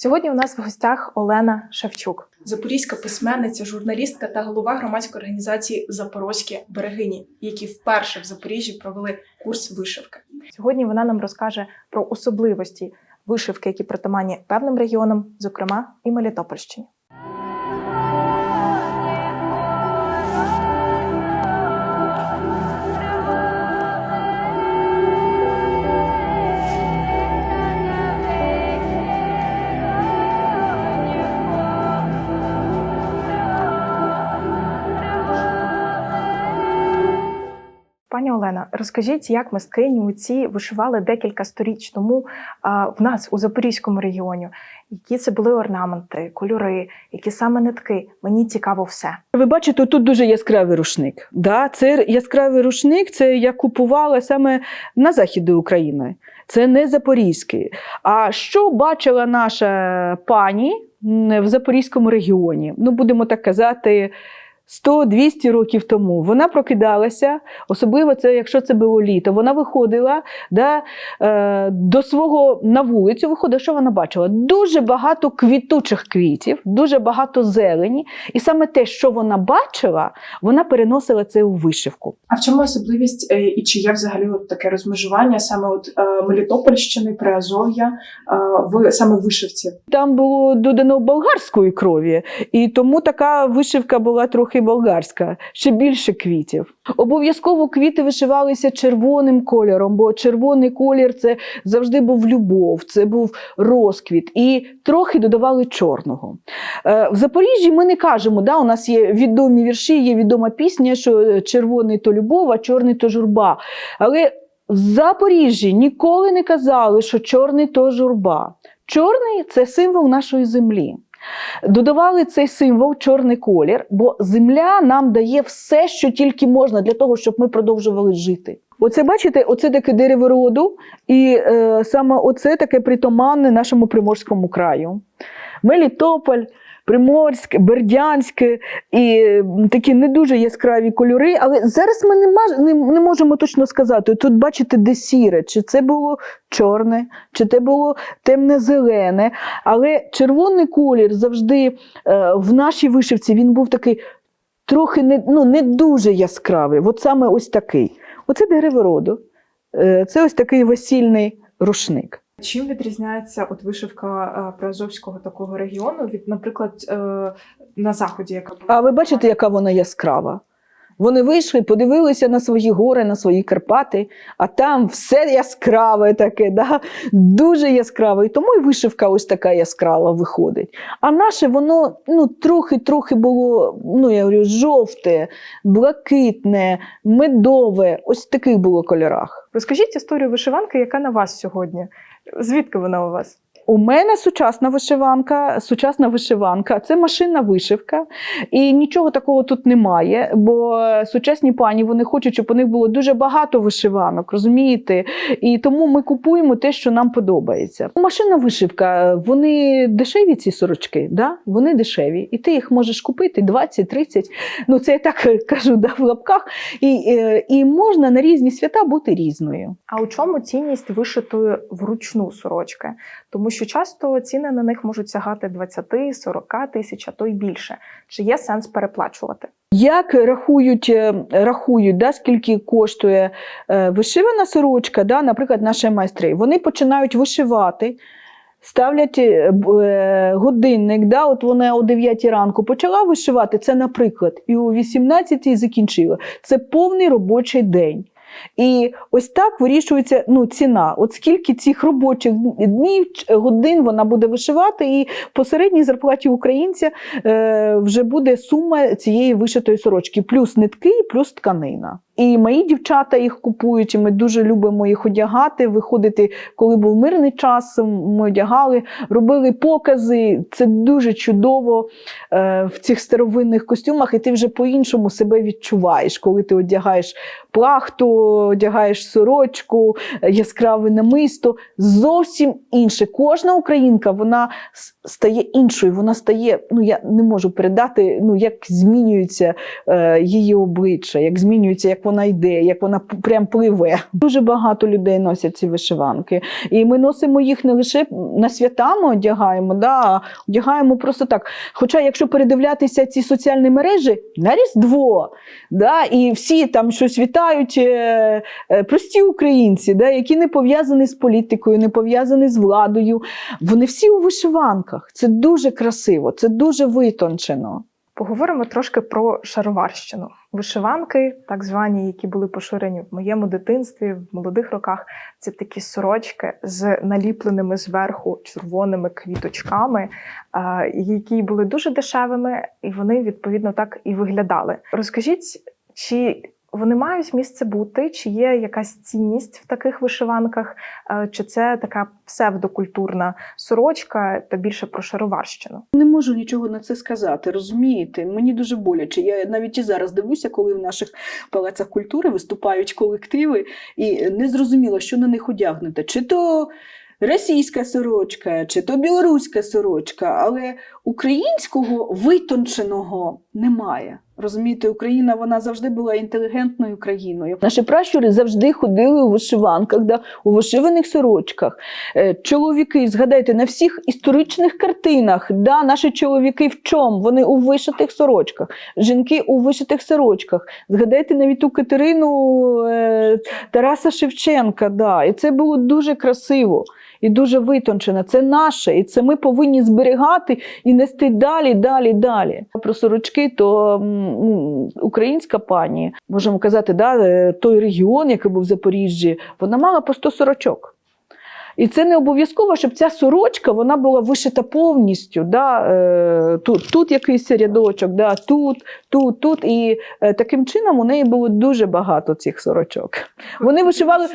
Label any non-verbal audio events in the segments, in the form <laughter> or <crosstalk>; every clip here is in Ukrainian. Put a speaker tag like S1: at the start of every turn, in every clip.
S1: Сьогодні у нас в гостях Олена Шевчук.
S2: Запорізька письменниця, журналістка та голова громадської організації Запорозькі берегині, які вперше в Запоріжжі провели курс вишивки.
S1: Сьогодні вона нам розкаже про особливості вишивки, які притаманні певним регіонам, зокрема і Мелітопольщині. Олена, розкажіть, як мисткині митці вишивали декілька сторіч тому в нас у Запорізькому регіоні. Які це були орнаменти, кольори, які саме нитки? Мені цікаво все.
S3: Ви бачите, тут дуже яскравий рушник. Да? Це яскравий рушник, це я купувала саме на заході України. Це не запорізький. А що бачила наша пані в Запорізькому регіоні? Ну, будемо так казати. 100-200 років тому вона прокидалася, особливо це, якщо це було літо. Вона виходила да, е, до свого на вулицю. Виходила, що вона бачила? Дуже багато квітучих квітів, дуже багато зелені. І саме те, що вона бачила, вона переносила це у вишивку.
S2: А в чому особливість е, і чи є взагалі от таке розмежування саме от е, Мелітопольщини, Приазов'я е, в саме вишивці?
S3: Там було додано болгарської крові, і тому така вишивка була трохи болгарська, ще більше квітів. Обов'язково квіти вишивалися червоним кольором, бо червоний колір це завжди був любов, це був розквіт, і трохи додавали чорного. Е, В Запоріжжі ми не кажемо, да, у нас є відомі вірші, є відома пісня, що червоний то любов, а чорний то журба. Але в Запоріжжі ніколи не казали, що чорний то журба. Чорний це символ нашої землі. Додавали цей символ чорний колір, бо земля нам дає все, що тільки можна для того, щоб ми продовжували жити. Оце бачите, оце таке дерево роду, і е, саме оце таке притоманне нашому приморському краю. Мелітополь, Приморське, Бердянське і такі не дуже яскраві кольори. Але зараз ми не, маж- не, не можемо точно сказати. Тут бачите, де сіре, чи це було чорне, чи це було темне-зелене. Але червоний колір завжди е, в нашій вишивці він був такий трохи не, ну, не дуже яскравий. От саме ось такий. Оце дерево роду. Е, Це ось такий весільний рушник.
S1: Чим відрізняється от вишивка е, Приазовського такого регіону від, наприклад, е, на заході, яка була?
S3: А ви бачите, яка вона яскрава? Вони вийшли, подивилися на свої гори, на свої Карпати, а там все яскраве таке, да? дуже яскраве. І тому і вишивка ось така яскрава виходить. А наше воно ну, трохи-трохи було, ну я говорю, жовте, блакитне, медове. Ось в таких було кольорах.
S1: Розкажіть історію вишиванки, яка на вас сьогодні? Звідки вона у вас?
S3: У мене сучасна вишиванка, сучасна вишиванка це машинна вишивка, і нічого такого тут немає. Бо сучасні пані вони хочуть, щоб у них було дуже багато вишиванок, розумієте? І тому ми купуємо те, що нам подобається. Машинна вишивка, вони дешеві ці сорочки, да? вони дешеві, і ти їх можеш купити 20-30, Ну це я так <laughs> кажу да, в лапках. І, е, і можна на різні свята бути різною.
S1: А у чому цінність вишитої вручну сорочки? Тому що часто ціни на них можуть сягати 20-40 тисяч, а то й більше. Чи є сенс переплачувати?
S3: Як рахують, е, рахують да, скільки коштує е, вишивана сорочка, да, наприклад, наші майстри, вони починають вишивати, ставлять е, годинник, да, от вона о 9 ранку почала вишивати, це наприклад, і о 18 закінчила. Це повний робочий день. І ось так вирішується ну, ціна. От скільки цих робочих днів, годин вона буде вишивати, і по середній зарплаті українця е, вже буде сума цієї вишитої сорочки, плюс нитки, плюс тканина. І мої дівчата їх купують, і ми дуже любимо їх одягати, виходити, коли був мирний час, ми одягали, робили покази. Це дуже чудово е, в цих старовинних костюмах, і ти вже по-іншому себе відчуваєш, коли ти одягаєш плахту, одягаєш сорочку, яскраве намисто. Зовсім інше. Кожна українка вона стає іншою. Вона стає, ну я не можу передати, ну як змінюється е, її обличчя, як змінюється, як вона йде, як вона прям пливе. Дуже багато людей носять ці вишиванки. І ми носимо їх не лише на свята ми одягаємо, да, одягаємо просто так. Хоча, якщо передивлятися ці соціальні мережі, на Різдво, да, і всі там щось вітають, е, е, прості українці, да, які не пов'язані з політикою, не пов'язані з владою, вони всі у вишиванках. Це дуже красиво, це дуже витончено.
S1: Поговоримо трошки про шароварщину. Вишиванки, так звані, які були поширені в моєму дитинстві, в молодих роках, це такі сорочки з наліпленими зверху червоними квіточками, які були дуже дешевими, і вони відповідно так і виглядали. Розкажіть, чи вони мають місце бути, чи є якась цінність в таких вишиванках, е, чи це така псевдокультурна сорочка та більше про шароварщину?
S3: Не можу нічого на це сказати, розумієте? Мені дуже боляче. Я навіть і зараз дивлюся, коли в наших палацах культури виступають колективи, і не зрозуміло, що на них одягнуто. Чи то російська сорочка, чи то білоруська сорочка, але українського витонченого немає. Розумієте, Україна вона завжди була інтелігентною країною. Наші пращури завжди ходили у вишиванках, да, у вишиваних сорочках. Е, Чоловіки, згадайте, на всіх історичних картинах, да, наші чоловіки в чому? Вони у вишитих сорочках, жінки у вишитих сорочках. Згадайте навіть ту Катерину е, Тараса Шевченка. Да, і це було дуже красиво. І дуже витончена. Це наше, і це ми повинні зберігати і нести далі, далі, далі. Про сорочки, то українська пані, можемо казати, да, е, той регіон, який був в Запоріжжі, вона мала по 100 сорочок. І це не обов'язково, щоб ця сорочка вона була вишита повністю. Да? Е, тут, тут якийсь рядочок, да? тут, тут, тут. І е, таким чином у неї було дуже багато цих сорочок. Вони вишивали.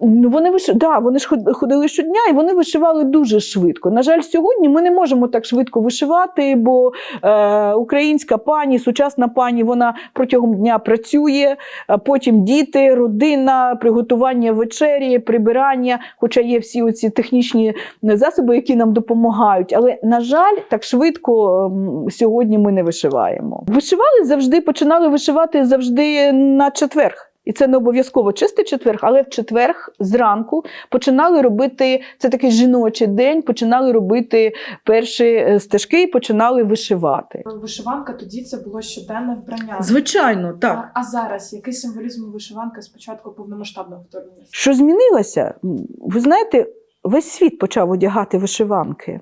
S3: Ну, вони виш... да, вони ж ходили щодня і вони вишивали дуже швидко. На жаль, сьогодні ми не можемо так швидко вишивати, бо е, українська пані, сучасна пані, вона протягом дня працює, а потім діти, родина, приготування вечері, прибирання, хоча є всі оці технічні засоби, які нам допомагають. Але, на жаль, так швидко сьогодні ми не вишиваємо. Вишивали завжди, починали вишивати завжди на четверг. І це не обов'язково чистий четверг, але в четверг зранку починали робити це такий жіночий день, починали робити перші е, стежки і починали вишивати.
S2: Вишиванка тоді це було щоденне вбрання.
S3: Звичайно,
S2: А, а зараз який символізм у вишиванки з початку повномасштабного вторгнення?
S3: Що змінилося? Ви знаєте, весь світ почав одягати вишиванки. Е,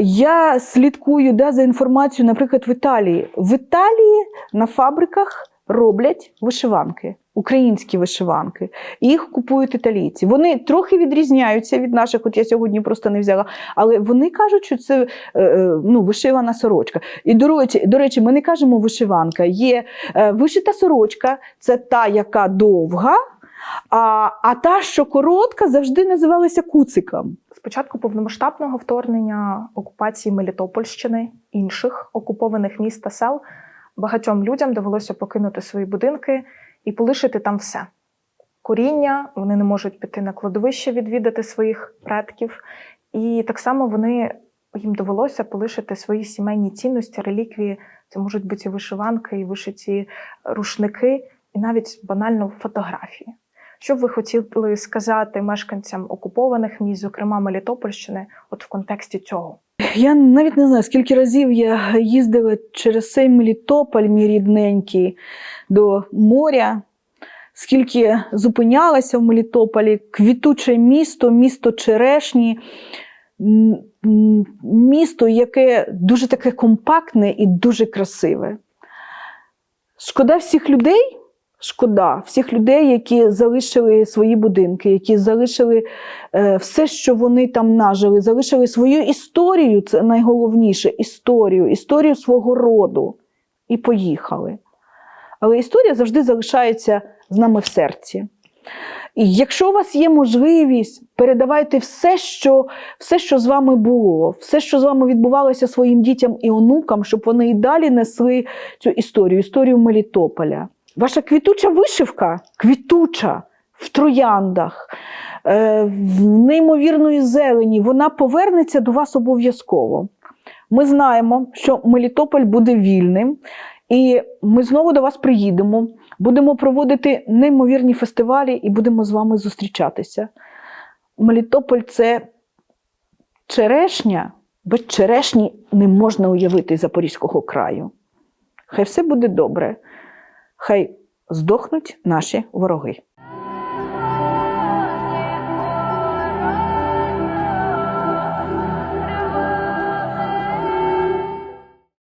S3: я слідкую да, за інформацією, наприклад, в Італії. В Італії на фабриках роблять вишиванки, українські вишиванки. Їх купують італійці. Вони трохи відрізняються від наших, от я сьогодні просто не взяла, але вони кажуть, що це е, е, ну, вишивана сорочка. І до речі, до речі, ми не кажемо вишиванка. Є е, вишита сорочка, це та, яка довга. А, а та, що коротка, завжди називалася куциком.
S1: З початку повномасштабного вторгнення окупації Мелітопольщини, інших окупованих міст та сел, багатьом людям довелося покинути свої будинки і полишити там все. Коріння, вони не можуть піти на кладовище відвідати своїх предків, і так само вони їм довелося полишити свої сімейні цінності, реліквії. Це можуть бути і вишиванки, і вишиті рушники, і навіть банально фотографії. Що б ви хотіли сказати мешканцям окупованих міст, зокрема Мелітопольщини, от в контексті цього?
S3: Я навіть не знаю, скільки разів я їздила через цей Мелітополь, мій рідненький, до моря, скільки зупинялася в Мелітополі, квітуче місто, місто черешні, місто, яке дуже таке компактне і дуже красиве. Шкода всіх людей. Шкода всіх людей, які залишили свої будинки, які залишили е, все, що вони там нажили, залишили свою історію, це найголовніше історію, історію свого роду і поїхали. Але історія завжди залишається з нами в серці. І якщо у вас є можливість, передавайте все що, все, що з вами було, все, що з вами відбувалося своїм дітям і онукам, щоб вони і далі несли цю історію, історію Мелітополя. Ваша квітуча вишивка, квітуча в трояндах, е, в неймовірної зелені, вона повернеться до вас обов'язково. Ми знаємо, що Мелітополь буде вільним, і ми знову до вас приїдемо. Будемо проводити неймовірні фестивалі і будемо з вами зустрічатися. Мелітополь це черешня. Без черешні не можна уявити Запорізького краю. Хай все буде добре. Хай здохнуть наші вороги.